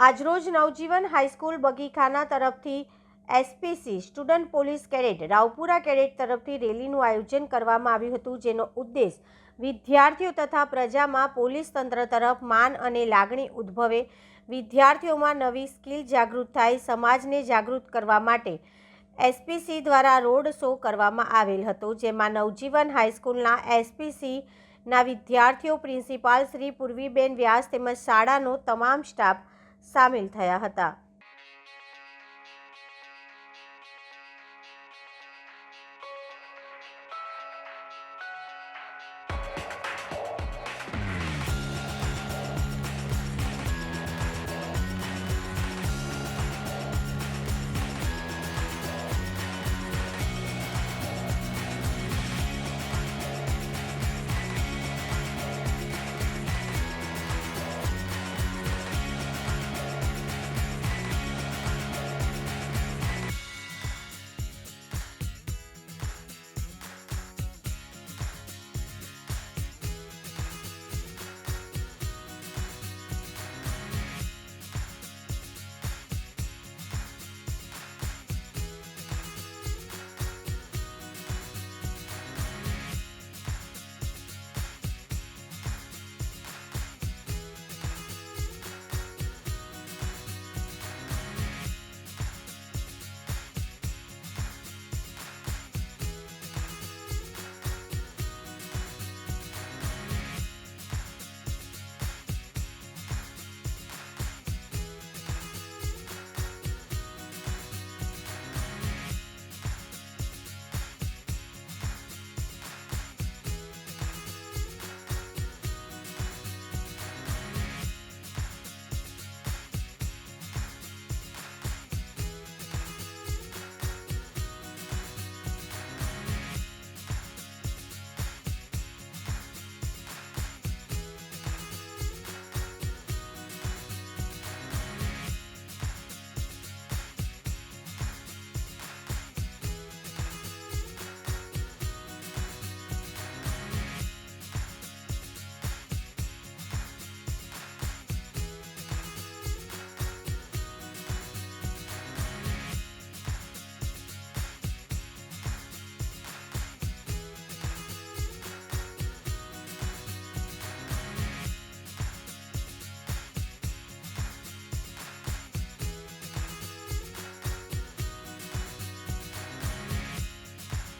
આજરોજ નવજીવન હાઈસ્કૂલ બગીખાના તરફથી SPC student police cadet Raopura cadet તરફથી રેલીનું આયોજન કરવામાં આવ્યું હતું, જેનો ઉદ્દેશ વિદ્યાર્થીઓ તથા પ્રજામાં પોલીસ તંત્ર તરફ માન અને લાગણી ઉદ્ભવે. વિદ્યાર્થીઓમાં નવી સ્કિલ જાગૃત થાય, સમાજને જાગૃત કરવા માટે એસપીસી દ્વારા રોડ શો કરવામાં આવેલ હતો, જેમાં નવજીવન હાઈસ્કૂલના એસપીસી ના વિદ્યાર્થીઓ પ્રિન્સિપાલ શ્રી પૂર્વીબેન વ્યાસ તેમજ શાળાનો તમામ સ્ટાફ સામેલ થયા હતા.